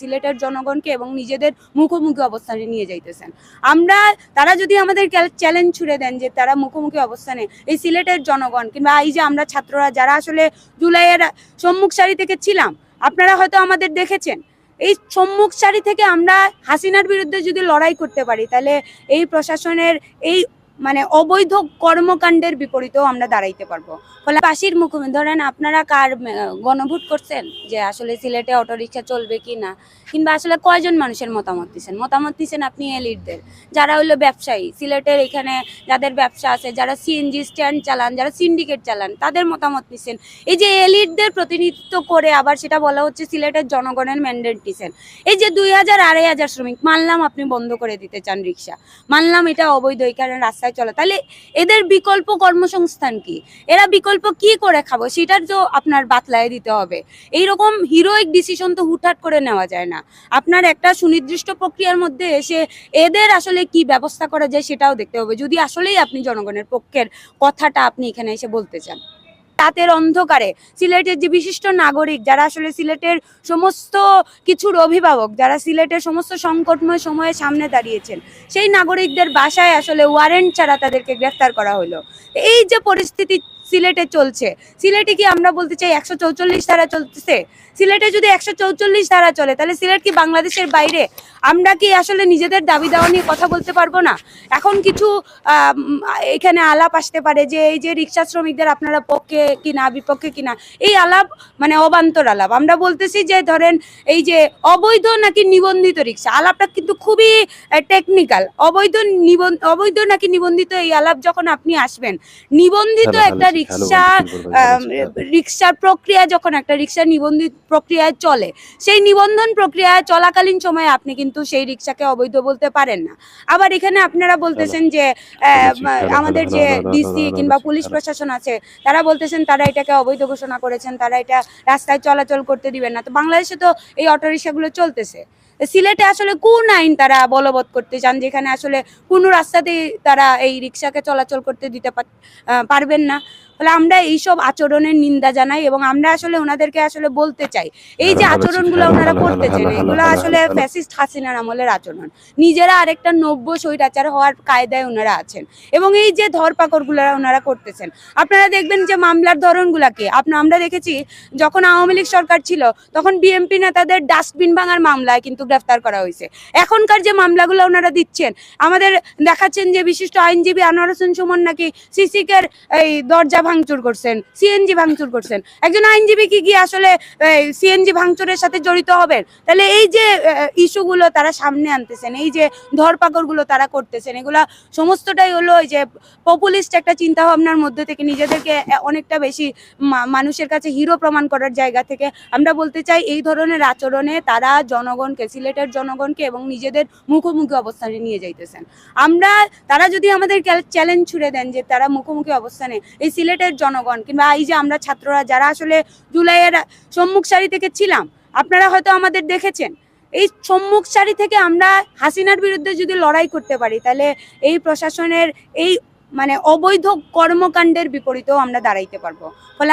সিলেটের জনগণকে এবং নিজেদের মুখোমুখি অবস্থানে নিয়ে যাইতেছেন। আমরা, তারা যদি আমাদের চ্যালেঞ্জ ছুড়ে দেন যে তারা মুখোমুখি অবস্থানে এই সিলেটের জনগণ কিংবা এই যে আমরা ছাত্ররা যারা আসলে জুলাইয়ের সম্মুখ সারি থেকে ছিলাম, আপনারা হয়তো আমাদের দেখেছেন। এই সম্মুখ সারি থেকে আমরা হাসিনার বিরুদ্ধে যদি লড়াই করতে পারি, তাহলে এই প্রশাসনের এই মানে অবৈধ কর্মকাণ্ডের বিপরীতেও আমরা দাঁড়াইতে পারব। ফলে পাশের মুখোমুখি ধরেন আপনারা কার গণভোট করছেন? যে আসলে সিলেটে অটোরিকশা চলবে কি না? কিংবা আসলে কয়জন মানুষের মতামত দিচ্ছেন মতামত দিচ্ছেন আপনি এলিটদের। যারা হলো ব্যবসায়ী, সিলেটের এখানে যাদের ব্যবসা আছে, যারা সিএনজি স্ট্যান্ড চালান, যারা সিন্ডিকেট চালান, তাদের মতামত নিচ্ছেন এই যে এলিটদের প্রতিনিধিত্ব করে আবার সেটা বলা হচ্ছে সিলেটের জনগণের ম্যান্ডেট দিচ্ছেন এই যে দুই হাজার আড়াই হাজার শ্রমিক, মানলাম আপনি বন্ধ করে দিতে চান রিক্সা। মানলাম এটা অবৈধ এখানে রাস্তায় চলে। তাহলে এদের বিকল্প কর্মসংস্থান কি? এরা বিকল্প কি করে খাব? সেটার তো আপনার বাতলায় দিতে হবে। এই রকম হিরোইক ডিসিশন তো হুটহাট করে নেওয়া যায় না। আপনার একটা সুনির্দিষ্ট প্রক্রিয়ার মধ্যে এসে এদের আসলে কি ব্যবস্থা করা যায় সেটাও দেখতে হবে। যদি আসলেই আপনি জনগণের পক্ষের কথাটা আপনি এখানে এসে বলতে চান। রাতের অন্ধকারে। সিলেটের যে বিশিষ্ট নাগরিক, যারা আসলে সিলেটের সমস্ত কিছুর অভিভাবক, যারা সিলেটের সমস্ত সংকটময় সময়ে সামনে দাঁড়িয়েছেন, সেই নাগরিকদের বাসায় আসলে ওয়ারেন্ট ছাড়া তাদেরকে গ্রেফতার করা হলো। এই যে পরিস্থিতি সিলেটে চলছে। সিলেটে কি আমরা বলতে চাই একশো চৌচল্লিশ ধারা চলতেছে? সিলেটে যদি একশো চৌচল্লিশ ধারা চলে তাহলে সিলেট কি বাংলাদেশের বাইরে? আমরা কি আসলে নিজেদের দাবি দেওয়া নিয়ে কথা বলতে পারব না? এখন কিছু এখানে আলাপ আসতে পারে যে এই যে রিক্সা শ্রমিকদের আপনারা পক্ষে কিনা বিপক্ষে কিনা এই আলাপ মানে অবান্তর আলাপ। আমরা বলতেছি যে ধরেন এই যে অবৈধ নাকি নিবন্ধিত রিক্সা আলাপটা কিন্তু খুবই টেকনিক্যাল অবৈধ নিবন অবৈধ নাকি নিবন্ধিত এই আলাপ যখন আপনি আসবেন নিবন্ধিত একটা হ্যালো, রিক্সা রিক্সার প্রক্রিয়া যখন একটা রিক্সা নিবন্ধিত প্রক্রিয়ায় চলে সেই নিবন্ধন প্রক্রিয়ায় চলাকালীন সময়ে আপনি কিন্তু সেই রিক্সাকে অবৈধ বলতে পারেন না। আবার এখানে আপনারা বলতেছেন যে আহ, আমাদের যে ডিসি কিংবা পুলিশ প্রশাসন আছে তারা বলতেছেন তারা এটাকে অবৈধ ঘোষণা করেছেন তারা এটা রাস্তায় চলাচল করতে দিবেন না। তো বাংলাদেশে তো এই অটোরিক্সাগুলো চলতেছে। সিলেটে আসলে কোন আইন তারা বলবৎ করতে চান? যেখানে আসলে কোনো রাস্তাতেই তারা এই রিক্সাকে চলাচল করতে দিতে পার- পারবেন না। ফলে আমরা এইসব আচরণের নিন্দা জানাই এবং আমরা আসলে ওনাদেরকে আসলে বলতে চাই। এই যে আচরণগুলো ওনারা করতেছেন এগুলো আসলে ফ্যাসিস্ট হাসিনার আমলের আচরণ। নিজেরা আরেকটা নব্য স্বৈরাচার হওয়ার কায়দায় ওনারা আছেন এবং এই যে ধরপাকড়গুলো ওনারা করতেছেন। আপনারা দেখবেন যে মামলার ধরনগুলাকে আপনি আমরা দেখেছি যখন আওয়ামী লীগ সরকার ছিল তখন বিএমপি নেতাদের ডাস্টবিন ভাঙার মামলায় কিন্তু গ্রেফতার করা হয়েছে। এখনকার যে মামলাগুলো ওনারা দিচ্ছেন, আমাদের দেখাচ্ছেন যে বিশিষ্ট আইনজীবী আনোয়ার হোসেন সুমন নাকি সিসিকের এই দরজা ভাঙচুর করছেন, সিএনজি ভাঙচুর করছেন। একজন আইনজীবী কি কি আসলে সিএনজি ভাঙচুরের সাথে জড়িত হবেন? তাহলে এই যে ইস্যুগুলো তারা সামনে আনতেছেন, এই যে ধরপাকড়গুলো তারা করতেছেন, এগুলা সমস্তটাই হলো ওই যে পপুলিস্ট একটা চিন্তা ভাবনার মধ্যে থেকে নিজেদেরকে অনেকটা বেশি মানুষের কাছে হিরো প্রমাণ করার জায়গা থেকে আমরা বলতে চাই, এই ধরনের আচরণে তারা জনগণকে সিলেটের জনগণকে এবং নিজেদের মুখোমুখি অবস্থানে নিয়ে যাইতেছেন। আমরা, তারা যদি আমাদের চ্যালেঞ্জ ছুড়ে দেন যে তারা মুখোমুখি অবস্থানে এই সিলেটের জনগণ কিংবা এই যে আমরা ছাত্ররা যারা আসলে জুলাইয়ের সম্মুখ সারি থেকে ছিলাম, আপনারা হয়তো আমাদের দেখেছেন। এই সম্মুখ সারি থেকে আমরা হাসিনার বিরুদ্ধে যদি লড়াই করতে পারি, তাহলে এই প্রশাসনের এই মানে অবৈধ কর্মকাণ্ডের বিপরীতেও আমরা দাঁড়াইতে পারব। ফলে